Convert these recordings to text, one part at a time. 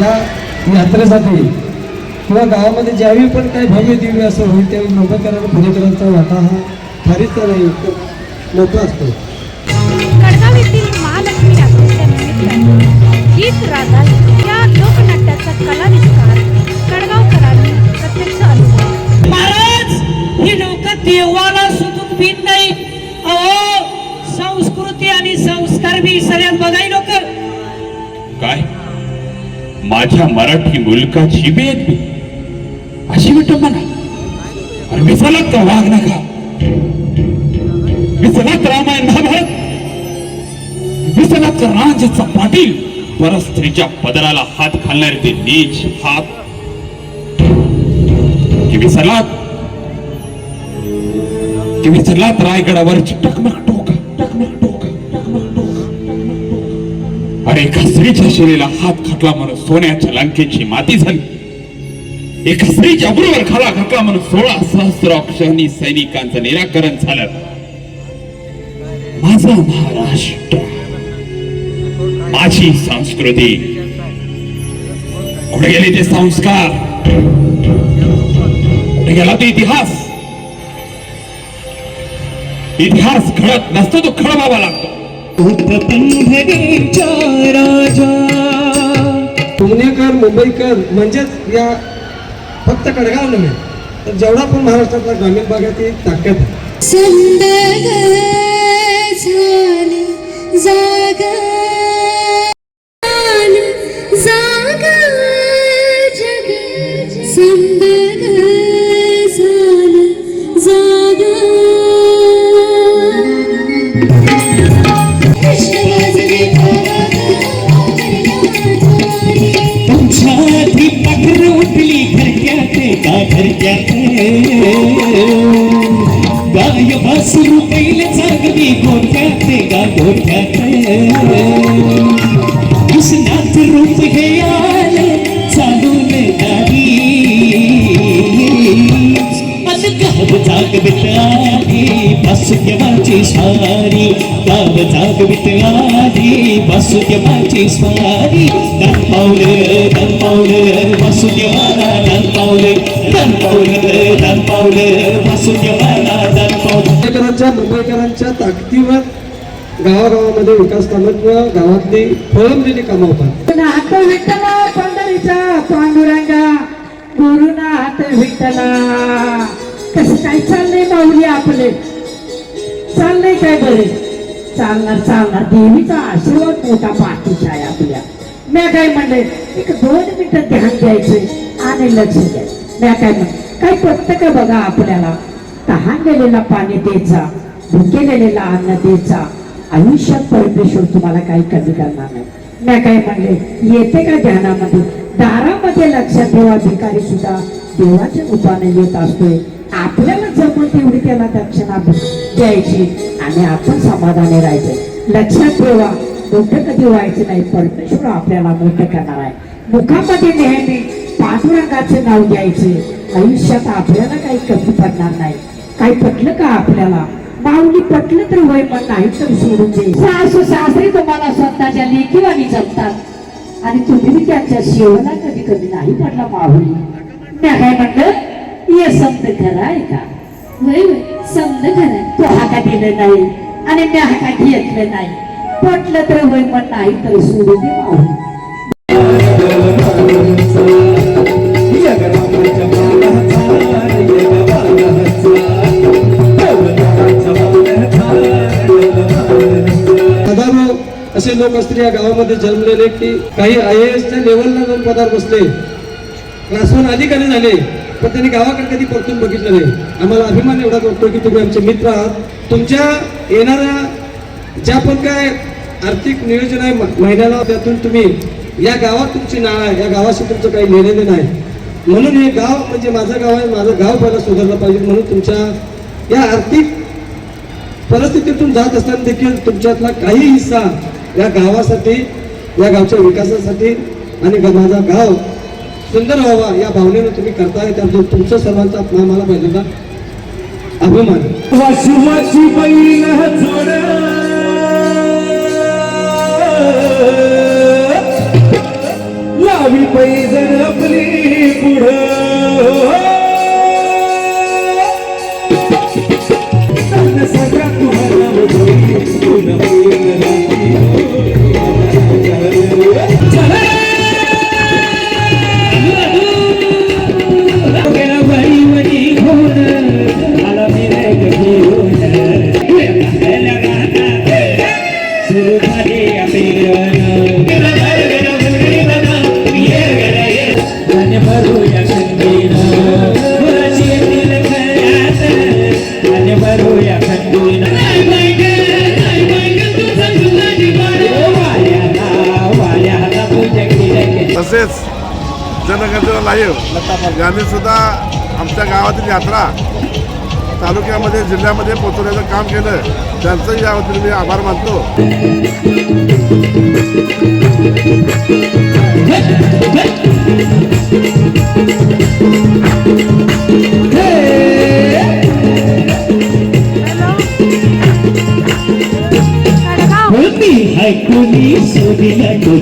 या यात्रेसाठी किंवा गावामध्ये ज्यावेळी पण काही भव्य दिव्य असं होईल त्यावेळी मुंबईकरांना पुणेकरांचा वाटा हा फारीच नाही मोठा असतो. कडगाव येथील महालक्ष्मी यात्रेच्या निमित्ताने गीत राधा या लोकनाट्याचा कलाविष्कार कडगावकरांनी प्रत्यक्ष अनुभव. महाराज ही लोक देवाला नाही अहो संस्कृती आणि संस्कार बी सगळ्यात बघाय लोक. काय? माझ्या मराठी मुलकाची बेद अशी विटंबना अरे विसरलात का? वाघ नका मिसलात रामायण महाभारत. विसरलात का पाटील. परस्त्रीच्या पदराला हात घालणारे ते नीच हात. कि विसरलात की विसरलात रायगडावर चिट्ट आणि एका स्त्रीच्या शिरेला हात घातला म्हणून सोन्याच्या लंकेची माती झाली. एका स्त्रीच्या बरोबर खाला घातला म्हणून सोळा सहस्र सहस्राक्षणी सैनिकांचं निराकरण झालं. माझा महाराष्ट्र माझी संस्कृती. कुठे गेले ते संस्कार? कुठे गेला तो इतिहास? इतिहास घडत नसतो तो खळबावा लागतो. पुणेकर मुंबईकर म्हणजेच या फक्त कडगाव नव्हे तर जेवढा पण महाराष्ट्रातला ग्रामीण भागातील ताकद आहे. गाय वासरू पहिले जागवी गोठ्यात गा गोठ्यात कृष्णात रूप हे आले जागवित आली वासुदेवाची स्वारी गाव जागवित आली वासुदेवाची स्वारी दन पावलं दन पावलं वासुदेवाला दन पावलं. दन पावलं दन पावलं वासुदेवाला दन पावलं. मुंबईकरांच्या मुंबईकरांच्या ताकदीवर गावागावामध्ये विकास कामं किंवा गावातली फळवलेली कामं होतात हात विठ्ठला पंढरीचा पांडुरंगा. गुरुना हात विठ्ठला. कसं काय चाललंय माऊली आपले? चाललंय काय बरे? चालणार चालणार. देवीचा आशीर्वाद मोठा पाठीचा आहे आपल्या. मी काय म्हणले एक दोन मिनिटं ध्यान द्यायचे आणि लक्ष द्यायचं मी काय म्हणले काय पटतं का बघा आपल्याला? तहान गेलेला पाणी द्यायचा भुके गेलेला अन्न द्यायचा आयुष्यात परमेश्वर तुम्हाला काही कमी करणार नाही. मी काय म्हणले येते का ध्यानामध्ये? दारामध्ये लक्षात ठेवा भिकारी सुद्धा देवाच्या रूपाने येत असतोय. आपल्याला जमून तेवढी त्याला दक्षिणा द्यायची आणि आपण समाधानी राहायचं. लक्षात ठेवा मोठं कधी व्हायचं नाही परमेश्वर आपल्याला मोठं करणार आहे. मुखामध्ये नेहमी पांडुरंगाचे नाव घ्यायचे. आयुष्यात आपल्याला काही कमी पडणार नाही. काही पटलं का आपल्याला? माऊली पटलं तर वय पण नाही तर सोडून दे. सासू सासरी तुम्हाला स्वतःच्या लेखीवाणी जपतात. आणि तुम्ही त्यांच्या शेवला कधी कधी नाही पडला माऊली. मी काय म्हणलं ये समज खरा आहे का? वय वय समज खरं तो हाका दिलं नाही आणि मी हाका घेतलं नाही. पटलं तर वय पण नाही तर सोडून दे असे लोक असतील या गावामध्ये जन्मलेले की काही आय एसच्या लेवलला जाऊन पदार बसले. क्लासवन अधिकारी झाले? पण त्यांनी गावाकडे कधी परतून बघितलं नाही. आम्हाला अभिमान एवढा वाटतो की तुम्ही आमचे मित्र आहात. तुमच्या येणाऱ्या ज्या पण काय आर्थिक नियोजन आहे म- महिन्याला त्यातून तुम्ही या गावात तुमची नाळ आहे या गावाशी तुमचं काही लेणे नाही म्हणून हे गाव म्हणजे माझं गाव आहे माझं गाव पहिला सुधारलं पाहिजे म्हणून तुमच्या या आर्थिक परिस्थितीतून जात असताना देखील तुमच्यातला काही हिस्सा या गावासाठी या गावच्या विकासासाठी आणि माझा गाव सुंदर व्हावा या भावनेनं तुम्ही करताय. त्याबद्दल तुमचं सर्वांचा मला पहिल्यांदा अभिमान. वाशी वाशी बैल जोड लावी पैजण आपली पुढं. सगळ्या तुम्हाला तसेच जनगणना लाईव्ह यांनी सुद्धा आमच्या गावातील यात्रा तालुक्यामध्ये जिल्ह्यामध्ये पोहोचवण्याचं काम केलं. त्यांचंही या वतीने मी आभार मानतो.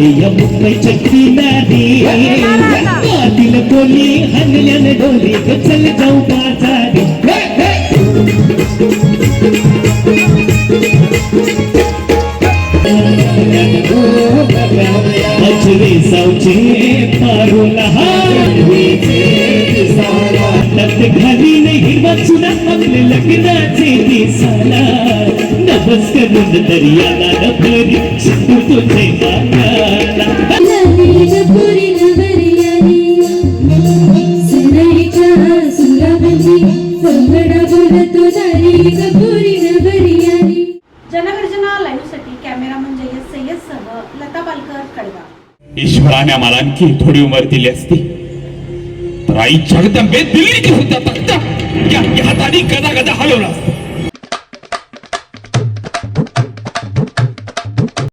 सोडीला डोली या मुंबईच्या किनारी मातील कोणी हनल्यान डोली ग चल जाऊ बाजारी. अजरे सावचे पारू लहान नत घाली नाही हिरवा चुना आपले लग्नाचे दिसाला. नभस करून दर्याला नभरी शिकू तुझे गाण्याला नवीनपुरी नवरियानी सुनईच्या सुरावली संगडा बोलतो नारी कपुरी नवरियारी जनगर्जना लाईव्हसाठी कॅमेरामन म्हणजे जयस सय्यद सह लता पालकर कडगा ईश्वराने मला आणखी थोडी उमर दिली असती. तर आई जगदंबे दिल्लीची होत्या तख्ता या या हाताने गदा गदा हलवला असता.